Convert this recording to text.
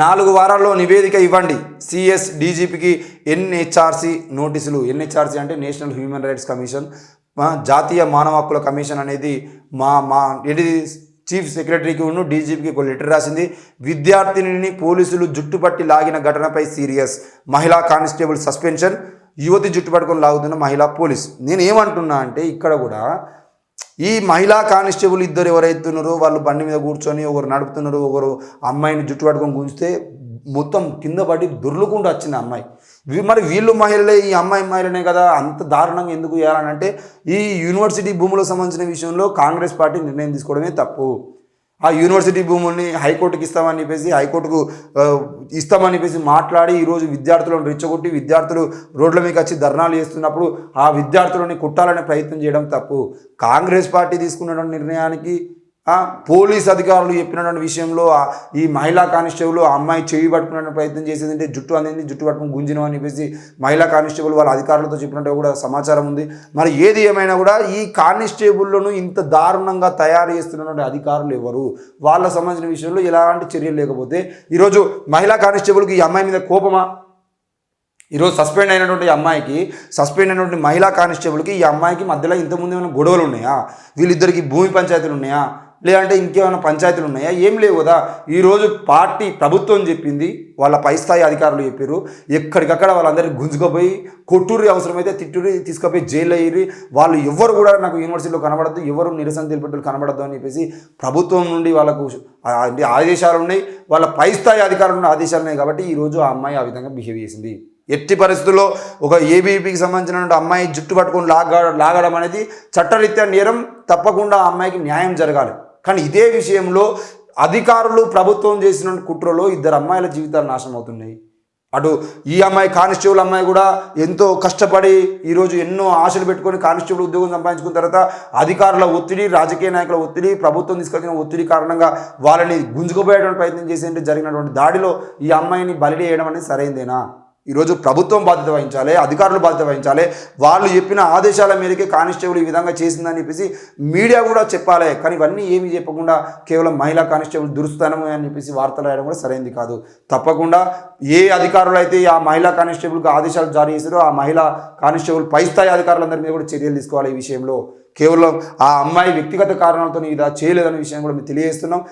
నాలుగు వారాల్లో నివేదిక ఇవ్వండి. సిఎస్ డీజీపీకి ఎన్హెచ్ఆర్సి నోటీసులు. ఎన్హెచ్ఆర్సి అంటే నేషనల్ హ్యూమన్ రైట్స్ కమిషన్. జాతీయ మానవ హక్కుల కమిషన్ అనేది మా మా ఏంటి చీఫ్ సెక్రటరీకి ఉన్న డీజీపీకి ఒక లెటర్ రాసింది. విద్యార్థినిని పోలీసులు జుట్టుపట్టి లాగిన ఘటనపై సీరియస్. మహిళా కానిస్టేబుల్ సస్పెన్షన్. యువతి జుట్టు పట్టుకొని లాగుతున్న మహిళా పోలీస్. నేను ఏమంటున్నా అంటే ఇక్కడ కూడా ఈ మహిళా కానిస్టేబుల్ ఇద్దరు ఎవరైతున్నారో వాళ్ళు బండి మీద కూర్చొని ఒకరు నడుపుతున్నారు ఒకరు అమ్మాయిని జుట్టు పట్టుకొని గుంజితే మొత్తం కింద పడి దొర్లుకుంటూ వచ్చింది అమ్మాయి. వీ- మరి వీళ్ళు మహిళలే ఈ అమ్మాయి మహిళనే కదా అంత దారుణంగా ఎందుకు చేయాలని అంటే ఈ యూనివర్సిటీ భూములకు సంబంధించిన విషయంలో కాంగ్రెస్ పార్టీ నిర్ణయం తీసుకోవడమే తప్పు. ఆ యూనివర్సిటీ భూముల్ని హైకోర్టుకి ఇస్తామని చెప్పేసి హైకోర్టుకు ఇస్తామని చెప్పేసి మాట్లాడి ఈరోజు విద్యార్థులను రెచ్చగొట్టి విద్యార్థులు రోడ్ల మీద వచ్చి ధర్నాలు చేస్తున్నప్పుడు ఆ విద్యార్థులని కుట్టాలనే ప్రయత్నం చేయడం తప్పు. కాంగ్రెస్ పార్టీ తీసుకున్న నిర్ణయానికి పోలీస్ అధికారులు చెప్పినటువంటి విషయంలో ఈ మహిళా కానిస్టేబుల్ ఆ అమ్మాయి చేయి పట్టుకునే ప్రయత్నం చేసేది అంటే జుట్టు అందింది జుట్టు పట్టుకుని గుంజినం అని చెప్పేసి మహిళా కానిస్టేబుల్ వాళ్ళ అధికారులతో చెప్పినట్టు కూడా సమాచారం ఉంది. మరి ఏది ఏమైనా కూడా ఈ కానిస్టేబుల్లను ఇంత దారుణంగా తయారు చేస్తున్నటువంటి అధికారులు ఎవరు? వాళ్ళ సంబంధించిన విషయంలో ఎలాంటి చర్యలు లేకపోతే ఈరోజు మహిళా కానిస్టేబుల్కి ఈ అమ్మాయి మీద కోపమా? ఈరోజు సస్పెండ్ అయినటువంటి ఈ అమ్మాయికి సస్పెండ్ అయినటువంటి మహిళా కానిస్టేబుల్కి ఈ అమ్మాయికి మధ్యలో ఇంతకుముందు ఏమైనా గొడవలు ఉన్నాయా? వీళ్ళిద్దరికి భూమి పంచాయతీలు ఉన్నాయా? లేదంటే ఇంకేమైనా పంచాయతీలు ఉన్నాయా? ఏం లేవు కదా. ఈరోజు పార్టీ ప్రభుత్వం చెప్పింది వాళ్ళ పై స్థాయి అధికారులు చెప్పారు. ఎక్కడికక్కడ వాళ్ళందరికీ గుంజుకుపోయి కొట్టూరి అవసరమైతే తిట్టూరి తీసుకుపోయి జైలు అయ్యి వాళ్ళు ఎవరు కూడా నాకు యూనివర్సిటీలో కనబడద్దు ఎవరు నిరసన తెలిపేటోళ్ళు కనబడద్దు అని చెప్పేసి ప్రభుత్వం నుండి వాళ్ళకు ఆదేశాలు ఉన్నాయి. వాళ్ళ పై స్థాయి అధికారులు ఉన్న ఆదేశాలు ఉన్నాయి కాబట్టి ఈరోజు ఆ అమ్మాయి ఆ విధంగా బిహేవ్ చేసింది. ఎట్టి పరిస్థితుల్లో ఒక ఏబీపీకి సంబంధించిన అమ్మాయి జుట్టు పట్టుకొని లాగా లాగడం అనేది చట్టరీత్యా నేరం తప్పకుండా ఆ అమ్మాయికి న్యాయం జరగాలి. కానీ ఇదే విషయంలో అధికారులు ప్రభుత్వం చేసిన కుట్రలో ఇద్దరు అమ్మాయిల జీవితాలు నాశనం అవుతున్నాయి అటు ఈ అమ్మాయి కానిస్టేబుల్ అమ్మాయి కూడా ఎంతో కష్టపడి ఈరోజు ఎన్నో ఆశలు పెట్టుకొని కానిస్టేబుల్ ఉద్యోగం సంపాదించుకున్న తర్వాత అధికారుల ఒత్తిడి రాజకీయ నాయకుల ఒత్తిడి ప్రభుత్వం తీసుకొచ్చిన ఒత్తిడి కారణంగా వాళ్ళని గుంజుకుపోయేటువంటి ప్రయత్నం చేసేందుకు జరిగినటువంటి దాడిలో ఈ అమ్మాయిని బలిడి చేయడం అనేది సరైందేనా? ఈరోజు ప్రభుత్వం బాధ్యత వహించాలి అధికారులు బాధ్యత వహించాలి. వాళ్ళు చెప్పిన ఆదేశాల మేరకే కానిస్టేబుల్ ఈ విధంగా చేసిందని చెప్పేసి మీడియా కూడా చెప్పాలి. కానీ ఇవన్నీ ఏమీ చెప్పకుండా కేవలం మహిళా కానిస్టేబుల్ దురుస్తానము అని చెప్పేసి వార్తలు రాయడం కూడా సరైనది కాదు. తప్పకుండా ఏ అధికారులు అయితే ఆ మహిళా కానిస్టేబుల్కి ఆదేశాలు జారీ చేశారో ఆ మహిళా కానిస్టేబుల్ పై స్థాయి అధికారులందరి మీద కూడా చర్యలు తీసుకోవాలి ఈ విషయంలో. కేవలం ఆ అమ్మాయి వ్యక్తిగత కారణాలతో ఇది చేయలేదనే విషయం కూడా మేము తెలియజేస్తున్నాం.